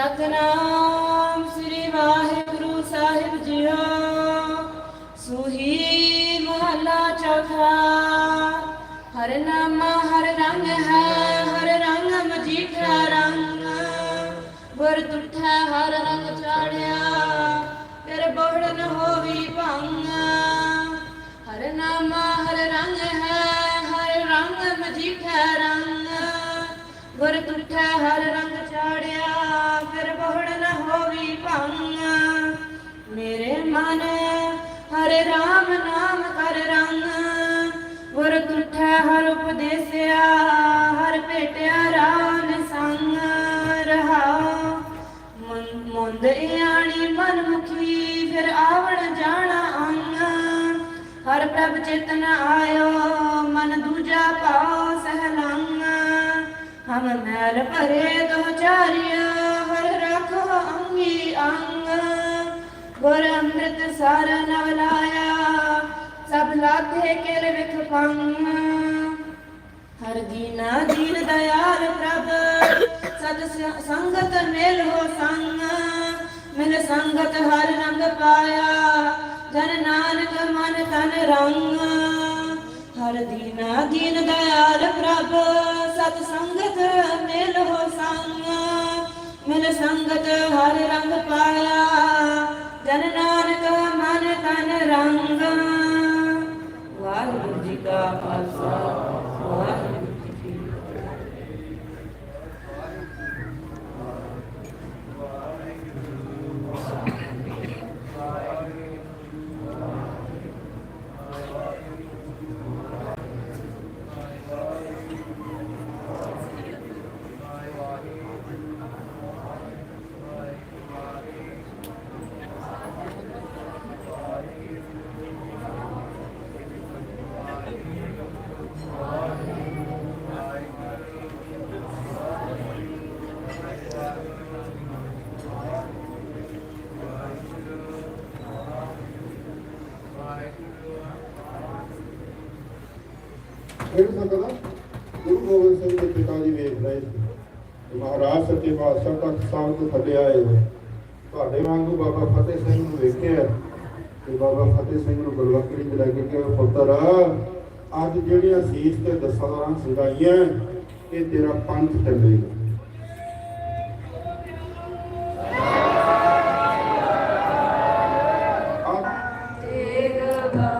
ਸਤਨਾਮ ਸ੍ਰੀ ਵਾਹਿਗੁਰੂ ਸਾਹਿਬ ਜੀਓ। ਸੁਹੀ ਮਹਲਾ ਚੌਥਾ। ਹਰ ਨਾਮ, ਹਰ ਰੰਗ ਹੈ, ਹਰ ਰੰਗ ਮਜੀਠਾ ਰੰਗ। ਗੁਰ ਤੁਠਾ ਹਰ ਰੰਗ ਚਾੜਿਆ, ਫਿਰ ਬੋੜਨ ਹੋਵੀ ਭੰਗ। ਹਰ ਨਾਮ, ਹਰ ਰੰਗ ਹੈ, ਹਰ ਰੰਗ ਮਜੀਠਾ ਰੰਗ। ਗੁਰ ਤੁਠਾ ਹਰ ਹੋਵੀ ਮੇਰੇ ਮਨ, ਹਰੇ ਰਾਮ ਨਾਮ ਕਰ ਰੰਗ। ਗੁਰ ਤੁਠਾ ਹਰ ਉਪਦੇਸਿਆ, ਹਰ ਭੇਟਿਆ ਰਾਮ ਸੰਗ। ਰਹਾਉ ਮਨ- ਮੁੰਦ ਇਆਣੀ ਮਨ ਮੁਖੀ ਫਿਰ ਆਵਣ ਜਾਣਾ ਅੰਗ। ਹਰ ਪ੍ਰਭ ਚੇਤਨ ਆਇਓ, ਮਨ ਦੂਜਾ ਪਾਉ ਸਹਲੰਗ। ਹਮ ਮੈਲ ਭਰੇ ਦੋ ਚਾਰਿਆ ਅੰਗੀ ਅੰਗ ਗੁਰ ਅੰਮ੍ਰਿਤ ਸਾਰ ਨਵ ਲਾਇਆ ਸਭ ਲਾਥੇ ਕਿਲ ਵਿਖ ਪੰਗ ਹਰ ਦੀਨਾ ਦੀਨ ਦਇਆਲ ਪ੍ਰਭ ਸਤ ਸੰਗਤ ਮੇਲ ਹੋ ਸੰਗ ਮਿਲ ਸੰਗਤ ਹਰ ਰੰਗ ਪਾਇਆ ਜਨ ਨਾਨਕ ਮਨ ਤਨ ਰੰਗ ਹਰ ਦੀਨਾ ਦੀਨ ਦਇਆਲ ਪ੍ਰਭ ਸਤ ਸੰਗਤ ਮੇਲ ਹੋ ਸੰਗ ਮਿਲ ਸੰਗਤ ਹਰ ਰੰਗ ਪਾਇਆ ਜਨ ਨਾਨਕ ਮਨ ਤਨ ਰੰਗ। ਵਾਹਿਗੁਰੂ ਜੀ ਕਾ ਖਾਲਸਾ। ਫਿਰ ਸਕਦਾ ਗੁਰੂ ਗੋਬਿੰਦ ਸਿੰਘ ਦੇ ਪਿਤਾ ਜੀ ਵੇਖ ਰਹੇ ਸੀ ਕਿ ਮਹਾਰਾਜ ਸੱਚੇ ਪਾਤਸ਼ਾਹ ਤੱਕ ਸਾਹਿਬ ਤੋਂ ਥੱਲੇ ਆਏ ਨੇ ਤੁਹਾਡੇ ਵਾਂਗੂ ਬਾਬਾ ਫਤਿਹ ਸਿੰਘ ਨੂੰ ਵੇਖਿਆ ਕਿ ਬਾਬਾ ਫਤਿਹ ਸਿੰਘ ਨੂੰ ਗੁਰਬਖਰੀ ਚ ਲੈ ਕੇ ਕਿਹਾ ਪੁੱਤਰ ਅੱਜ ਜਿਹੜੀਆਂ ਸੀਸ ਤੇ ਦਸਾਂ ਸੰਗਾਈਆਂ ਇਹ ਤੇਰਾ ਪੰਥ ਚੱਲੇਗਾ ਅੱਜ ਤੇਗ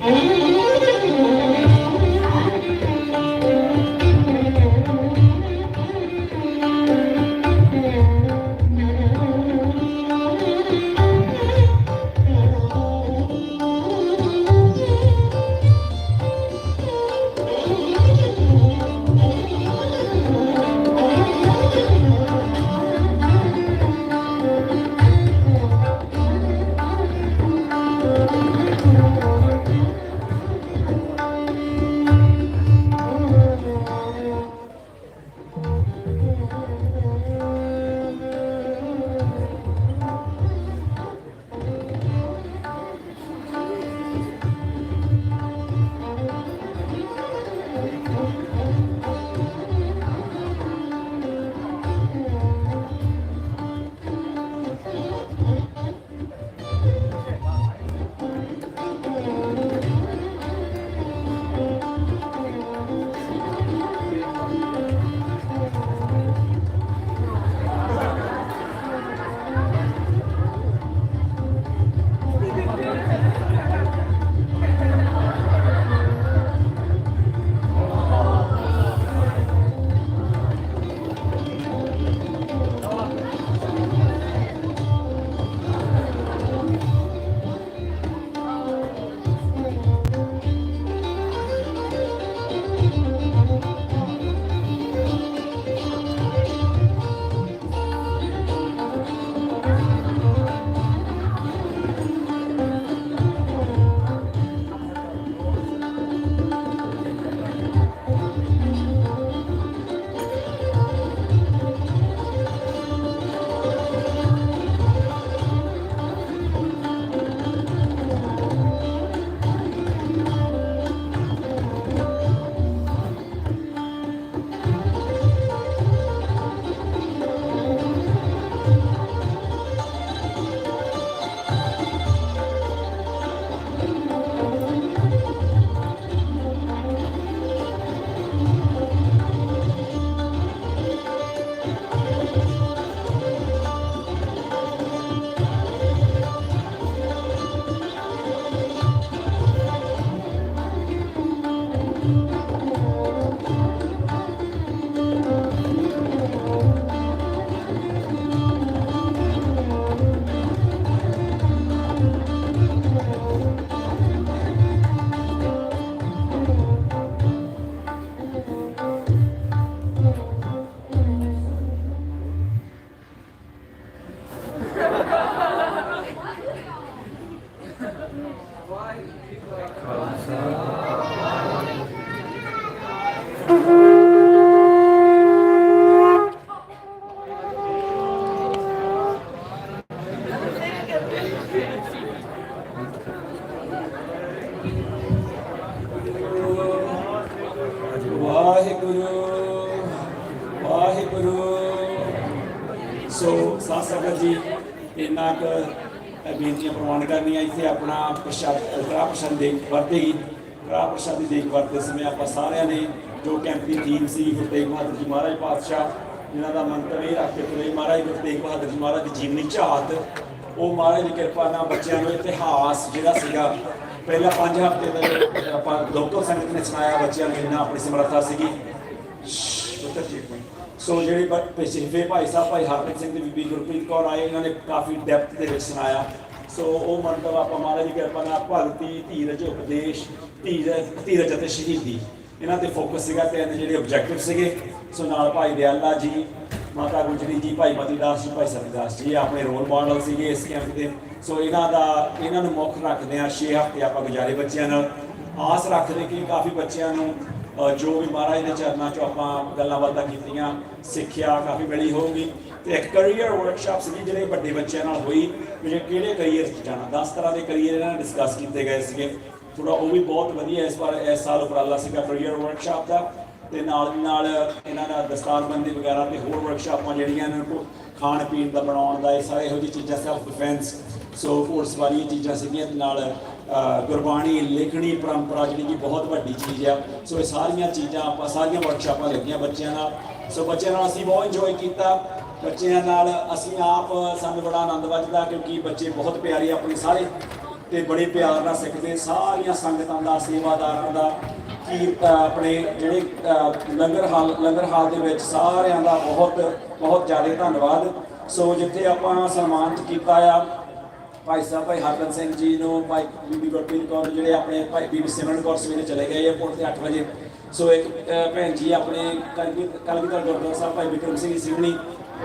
ਵਾਹਿਗੁਰੂ ਸਾਧ ਜੀ ਇੰਨਾ ਕੁ ਬੇਨਤੀਆਂ ਪ੍ਰਵਾਨ ਕਰਨੀਆਂ ਇੱਥੇ ਆਪਣਾ ਪ੍ਰਸ਼ਾਦ ਕੜਾ ਪ੍ਰਸ਼ਾਦ ਦੇਖ ਵਰਤੇਗੀ ਕੜਾ ਪ੍ਰਸ਼ਾਦ ਦੀ ਦੇਖ ਵਰਤੇ ਸਮੇਂ ਆਪਾਂ ਸਾਰਿਆਂ ਨੇ ਜੋ ਕੈਂਪ ਦੀ ਥੀਮ ਸੀ ਗੁਰੂ ਤੇਗ ਬਹਾਦਰ ਜੀ ਮਹਾਰਾਜ ਪਾਤਸ਼ਾਹ, ਜਿਨ੍ਹਾਂ ਦਾ ਮੰਤਵ ਇਹ ਰੱਖ ਕੇ ਤੁਰੇ, ਮਹਾਰਾਜ ਗੁਰੂ ਤੇਗ ਬਹਾਦਰ ਜੀ ਮਹਾਰਾਜ ਦੀ ਜੀਵਨੀ ਝਾਤ, ਉਹ ਮਹਾਰਾਜ ਦੀ ਕਿਰਪਾ ਨਾਲ ਬੱਚਿਆਂ ਨੂੰ ਇਤਿਹਾਸ ਜਿਹੜਾ ਸੀਗਾ, ਪਹਿਲਾਂ 5 ਹਫ਼ਤੇ ਦਾ ਆਪਾਂ ਡਾਕਟਰ ਸੰਗਤ ਨੇ ਸੁਣਾਇਆ ਬੱਚਿਆਂ ਨੂੰ ਇੰਨਾ ਆਪਣੀ ਸਮਰੱਥਾ ਸੀਗੀ। ਪੁੱਤਰ ਜੀ। ਕੋਈ ਸੋ ਜਿਹੜੇ ਬ- ਪਿਛਲੇ ਭਾਈ ਸਾਹਿਬ, ਭਾਈ ਹਰਪ੍ਰੀਤ ਸਿੰਘ ਤੇ ਬੀਬੀ ਗੁਰਪ੍ਰੀਤ ਕੌਰ ਆਏ, ਇਹਨਾਂ ਨੇ ਕਾਫੀ ਡੈਪਥ ਦੇ ਵਿੱਚ ਸੁਣਾਇਆ। ਸੋ ਉਹ ਮੰਤਵ ਆਪਾਂ ਮਹਾਰਾਜ ਦੀ ਕਿਰਪਾ ਨਾਲ ਭਗਤੀ, ਧੀਰਜ, ਉਪਦੇਸ਼, ਧੀਰਜ ਧੀਰਜ ਅਤੇ ਸ਼ਹੀਦੀ। ਇਹਨਾਂ ਤੇ ਫੋਕਸ ਸੀਗਾ ਤੇ ਇਹਦੇ ਜਿਹੜੇ ਆਬਜੈਕਟਿਵ ਸੀਗੇ। ਸੋ ਨਾਲ ਭਾਈ ਦਿਆਲਾ ਜੀ, ਮਾਤਾ ਗੁਜਰੀ ਜੀ, ਭਾਈ ਮਤੀਦਾਸ ਜੀ, ਭਾਈ ਸਤਿਦਾਸ ਜੀ ਇਹ ਆਪਣੇ ਰੋਲ ਮਾਡਲ ਸੀਗੇ ਇਸ ਕੈਂਪ ਦੇ। ਸੋ ਇਹਨਾਂ ਦਾ, ਇਹਨਾਂ ਨੂੰ ਮੁੱਖ ਰੱਖਦੇ ਆ 6 ਹਫ਼ਤੇ ਆਪਾਂ ਗੁਜ਼ਾਰੇ ਬੱਚਿਆਂ ਨਾਲ। ਆਸ ਰੱਖਦੇ ਕਿ ਕਾਫੀ ਬੱਚਿਆਂ ਨੂੰ ਜੋ ਵੀ ਮਹਾਰਾਜ ਦੇ ਚਰਨਾਂ 'ਚੋਂ ਆਪਾਂ ਗੱਲਾਂ ਬਾਤਾਂ ਕੀਤੀਆਂ, ਸਿੱਖਿਆ ਕਾਫੀ ਮਿਲੀ ਹੋਊਗੀ ਤੇ ਇੱਕ ਕੈਰੀਅਰ ਵਰਕਸ਼ਾਪ ਸੀ ਜਿਹੜੇ ਵੱਡੇ ਬੱਚਿਆਂ ਨਾਲ ਹੋਈ, ਵੀ ਜੇ ਕਿਹੜੇ ਕੈਰੀਅਰ 'ਚ ਜਾਣਾ 10 ਤਰ੍ਹਾਂ ਦੇ ਕੈਰੀਅਰ ਇਹਨਾਂ ਨੇ ਡਿਸਕਸ ਕੀਤੇ ਗਏ ਸੀਗੇ। ਥੋੜਾ ਉਹ ਵੀ ਬਹੁਤ ਵਧੀਆ ਇਸ ਵਾਰ, ਇਸ ਸਾਲ ਉਪਰਾਲਾ ਸੀਗਾ ਕੈਰੀਅਰ ਵਰਕਸ਼ਾਪ ਦਾ ਤੇ ਨਾਲ ਦੀ ਨਾਲ ਇਹਨਾਂ ਦਾ ਦਸਤਾਰਬੰਦੀ ਵਗੈਰਾ ਤੇ ਹੋਰ ਵਰਕਸ਼ਾਪਾਂ ਜਿਹੜੀਆਂ ਇਹਨਾਂ ਨੂੰ ਖਾਣ ਪੀਣ ਦਾ ਬਣਾਉਣ ਦਾ, ਇਹ ਸਾਰੇ ਇਹੋ ਜਿਹੀ ਚੀਜ਼ਾਂ ਸੈਲਫ ਡਿਫੈਂਸ ਸੋ ਕੋਰਸ ਵਾਲੀਆਂ ਚੀਜ਼ਾਂ ਸੀਗੀਆਂ ਨਾਲ ਗੁਰਬਾਣੀ, ਲਿਖਣੀ, ਪਰੰਪਰਾ ਜਿਹੜੀ ਕਿ ਬਹੁਤ ਵੱਡੀ ਚੀਜ਼ ਆ। ਸੋ ਇਹ ਸਾਰੀਆਂ ਚੀਜ਼ਾਂ ਆਪਾਂ, ਸਾਰੀਆਂ ਵਰਕਸ਼ਾਪਾਂ ਲੱਗੀਆਂ ਬੱਚਿਆਂ ਨਾਲ। ਸੋ ਬੱਚਿਆਂ ਨਾਲ ਅਸੀਂ ਬਹੁਤ ਇੰਜੋਏ ਕੀਤਾ। ਬੱਚਿਆਂ ਨਾਲ ਅਸੀਂ ਆਪ, ਸਾਨੂੰ ਬੜਾ ਆਨੰਦ ਵੱਜਦਾ ਕਿਉਂਕਿ ਬੱਚੇ ਬਹੁਤ ਪਿਆਰੇ ਆਪਣੇ ਸਾਰੇ ਤੇ ਬੜੇ ਪਿਆਰ ਨਾਲ ਸਿੱਖਦੇ। ਸਾਰੀਆਂ ਸੰਗਤਾਂ ਦਾ, ਸੇਵਾਦਾਰਾਂ ਦਾ, ਕੀਰਤ, ਆਪਣੇ ਜਿਹੜੇ ਲੰਗਰ ਹਾਲ ਲੰਗਰ ਹਾਲ ਦੇ ਵਿੱਚ ਸਾਰਿਆਂ ਦਾ ਬਹੁਤ ਬਹੁਤ ਜ਼ਿਆਦਾ ਧੰਨਵਾਦ। ਸੋ ਜਿੱਥੇ ਆਪਾਂ ਸਨਮਾਨਿਤ ਕੀਤਾ ਆ ਭਾਈ ਸਾਹਿਬ, ਭਾਈ ਹਰਪਨ ਸਿੰਘ ਜੀ ਨੂੰ, ਭਾਈ ਬੀਬੀ ਗੁਰਪ੍ਰੀਤ ਕੌਰ ਨੂੰ ਜਿਹੜੇ ਆਪਣੇ ਭਾਈ ਬੀਬੀ ਸਿਮਰਨ ਕੌਰ ਸਵੇਰੇ ਚਲੇ ਗਏ ਏਅਰਪੋਰਟ ਤੇ 8 ਵਜੇ। ਸੋ ਇੱਕ ਭੈਣ ਜੀ ਆਪਣੇ ਕਲਗੀਧਰ ਗੁਰਦੁਆਰਾ ਸਾਹਿਬ, ਭਾਈ ਵਿਕਰਮ ਸਿੰਘ ਸਿੰਘਣੀ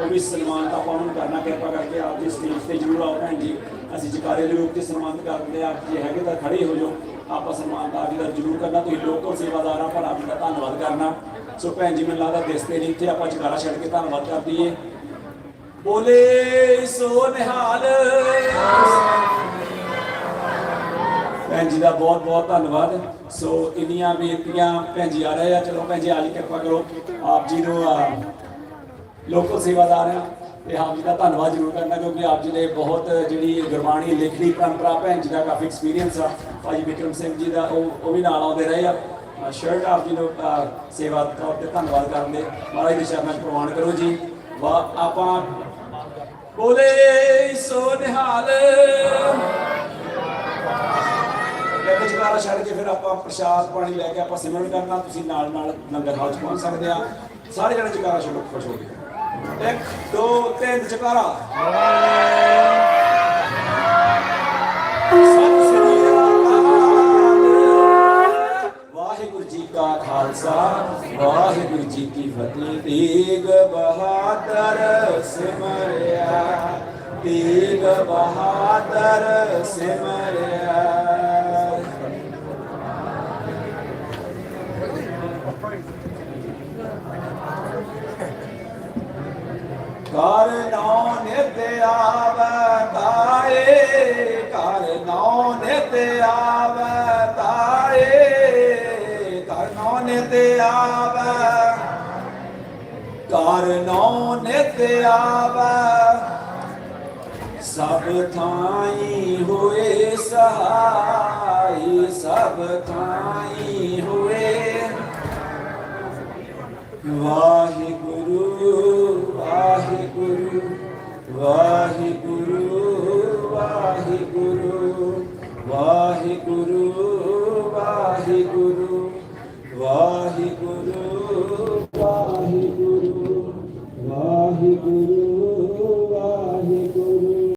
ਉਹ ਵੀ ਸਨਮਾਨ ਤਾਂ ਆਪਾਂ ਉਹਨਾਂ ਨੂੰ ਕਰਨਾ, ਕਿਰਪਾ ਕਰਕੇ ਆਪ ਦੀ ਸਟੇਜ ਤੇ ਜਰੂਰ ਆਓ ਭੈਣ ਜੀ। ਅਸੀਂ ਜਕਾਰੇ ਦੇ ਰੂਪ ਤੇ ਸਨਮਾਨਿਤ ਕਰਦੇ ਹਾਂ, ਆਪ ਜੇ ਹੈਗੇ ਤਾਂ ਖੜੇ ਹੋ ਜਾਓ। ਆਪਾਂ ਸਨਮਾਨ ਦਾ ਜਰੂਰ ਕਰਨਾ, ਤੁਸੀਂ ਲੋਕਲ ਸੇਵਾਦਾਰ ਆ ਪਰ ਆਪ ਦਾ ਧੰਨਵਾਦ ਕਰਨਾ। ਸੋ ਭੈਣ ਜੀ, ਮੈਨੂੰ ਲੱਗਦਾ ਦਿਸਦੇ ਨਹੀਂ, ਇੱਥੇ ਆਪਾਂ ਜਕਾਰਾ ਛੱਡ ਕੇ ਧੰਨਵਾਦ ਕਰ ਦਈਏ। ਬੋਲੇ ਸੋ ਨਿਹਾਲ। ਭੈਣ ਜੀ ਦਾ ਬਹੁਤ ਬਹੁਤ ਧੰਨਵਾਦ। ਸੋ ਇੰਨੀਆਂ ਬੇਨਤੀਆਂ ਭੈਣ ਜੀ ਆ ਰਹੇ ਆ। ਚਲੋ ਭੈਣ ਜੀ ਆ ਜੀ ਕਿਰਪਾ ਕਰੋ। ਆਪ ਜੀ ਨੂੰ ਲੋਕਲ ਸੇਵਾਦਾਰ ਆ। ਤੇ ਆਪ ਜੀ ਦਾ ਧੰਨਵਾਦ ਜ਼ਰੂਰ ਕਰਨਾ, ਕਿਉਂਕਿ ਆਪ ਜੀ ਨੇ ਬਹੁਤ ਜਿਹੜੀ ਗੁਰਬਾਣੀ ਲਿਖਣੀ ਪਰੰਪਰਾ ਭੈਣ ਜੀ ਦਾ ਕਾਫੀ ਐਕਸਪੀਰੀਅੰਸ ਆ। ਭਾਈ ਵਿਕਰਮ ਸਿੰਘ ਜੀ ਦਾ, ਉਹ ਉਹ ਵੀ ਨਾਲ ਆਉਂਦੇ ਰਹੇ ਆ। ਸ਼ਰਟ ਆਪ ਜੀ ਨੂੰ ਸੇਵਾ ਤੌਰ ਤੇ ਧੰਨਵਾਦ ਕਰਨ ਦੇ। ਮਹਾਰਾਜ ਦੀ ਚਰਨਾਂ ਪ੍ਰਵਾਨ ਕਰੋ ਜੀ। ਵਾ, ਆਪਾਂ ਬੋਲੇ ਸੋ ਨਿਹਾਲ। ਇੱਕ ਜਗਾਰਾ ਛੱਡ ਕੇ ਫਿਰ ਆਪਾਂ ਪ੍ਰਸ਼ਾਦ ਪਾਣੀ ਲੈ ਕੇ ਆਪਾਂ ਸਿਮਰਨ ਕਰਨਾ, ਤੁਸੀਂ ਨਾਲ ਨਾਲ ਲੰਗਰ ਹਾਲ 'ਚ ਪਹੁੰਚ ਸਕਦੇ ਆ। ਸਾਰੇ ਜਣੇ ਜਗਾਰਾ ਛੱਡੋ, ਖੁਸ਼ ਹੋ ਗਏ ਇੱਕ, ਦੋ, ਤਿੰਨ ਜਗਾਰਾ ਬਹਾਦਰ ਸਿਮਰਿਆ। ਕਰ ਨੌ ਨਿਤ ਆਵਤਾਏ ਕਰ ਨੌ ਨਿਤ ਆਵਤਾਏ ਕਰ ਨੌ ਨਿਤ ਆਵ। ਕਰ ਨੌ ਨਿਤ ਆਵ। ਸਭ ਥਾਈ ਹੋਏ ਸਹਾਈ ਸਭ ਥਾਈ